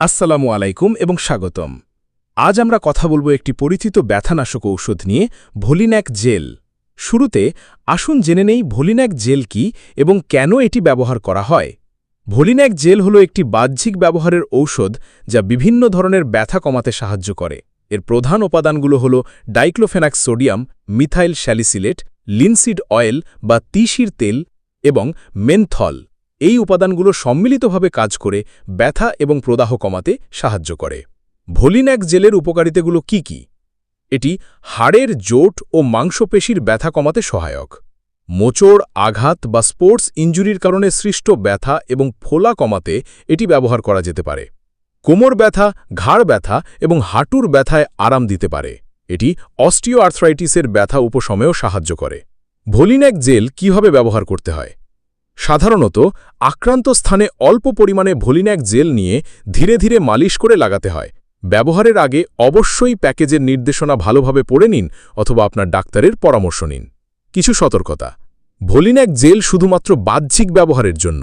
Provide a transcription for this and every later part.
আসসালামু আলাইকুম এবং স্বাগতম। আজ আমরা কথা বলব একটি পরিচিত ব্যথানাশক ঔষধ নিয়ে ভলিন্যাক জেল। শুরুতে আসুন জেনে নেই ভলিন্যাক জেল কি এবং কেন এটি ব্যবহার করা হয়। ভলিন্যাক জেল হল একটি বাহ্যিক ব্যবহারের ঔষধ যা বিভিন্ন ধরনের ব্যথা কমাতে সাহায্য করে। এর প্রধান উপাদানগুলো হল diclofenac sodium, methyl salicylate, linseed oil বা তিসির তেল এবং মেনথল। এই উপাদানগুলো সম্মিলিতভাবে কাজ করে ব্যথা এবং প্রদাহ কমাতে সাহায্য করে। ভলিন্যাক জেলের উপকারিতাগুলো কি কি? এটি হাড়ের জোট ও মাংসপেশির ব্যথা কমাতে সহায়ক। মোচড়, আঘাত বা স্পোর্টস ইঞ্জুরির কারণে সৃষ্ট ব্যথা এবং ফোলা কমাতে এটি ব্যবহার করা যেতে পারে। কোমর ব্যথা, ঘাড় ব্যথা এবং হাঁটুর ব্যথায় আরাম দিতে পারে। এটি অস্টিও আর্থ্রাইটিসের ব্যথা উপশমেও সাহায্য করে। ভলিন্যাক জেল কীভাবে ব্যবহার করতে হয়? সাধারণত আক্রান্ত স্থানে অল্প পরিমাণে ভলিন্যাক জেল নিয়ে ধীরে ধীরে মালিশ করে লাগাতে হয়। ব্যবহারের আগে অবশ্যই প্যাকেজের নির্দেশনা ভালোভাবে পড়ে নিন অথবা আপনার ডাক্তারের পরামর্শ নিন। কিছু সতর্কতা। ভলিন্যাক জেল শুধুমাত্র বাহ্যিক ব্যবহারের জন্য।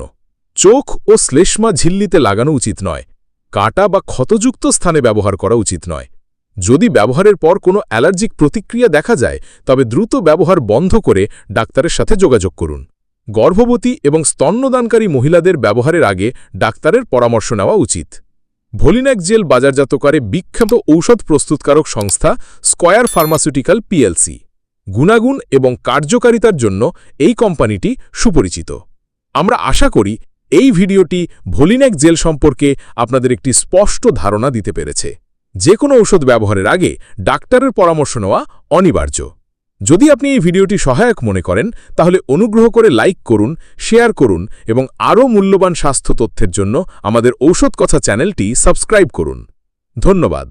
চোখ ও শ্লেষ্মা ঝিল্লিতে লাগানো উচিত নয়। কাটা বা ক্ষতযুক্ত স্থানে ব্যবহার করা উচিত নয়। যদি ব্যবহারের পর কোনো অ্যালার্জিক প্রতিক্রিয়া দেখা যায়, তবে দ্রুত ব্যবহার বন্ধ করে ডাক্তারের সাথে যোগাযোগ করুন। গর্ভবতী এবং স্তন্যদানকারী মহিলাদের ব্যবহারের আগে ডাক্তারের পরামর্শ নেওয়া উচিত। ভলিন্যাক জেল বাজারজাত করে বিখ্যাত ঔষধ প্রস্তুতকারক সংস্থা স্কয়ার ফার্মাসিউটিক্যাল পিএলসি। গুণাগুণ এবং কার্যকারিতার জন্য এই কোম্পানিটি সুপরিচিত। আমরা আশা করি এই ভিডিওটি ভলিন্যাক জেল সম্পর্কে আপনাদের একটি স্পষ্ট ধারণা দিতে পেরেছে। যে কোনো ঔষধ ব্যবহারের আগে ডাক্তারের পরামর্শ নেওয়া অনিবার্য। যদি আপনি এই ভিডিওটি সহায়ক মনে করেন, তাহলে অনুগ্রহ করে লাইক করুন, শেয়ার করুন এবং আরও মূল্যবান স্বাস্থ্য তথ্যের জন্য আমাদের ঔষধ কথা চ্যানেলটি সাবস্ক্রাইব করুন। ধন্যবাদ।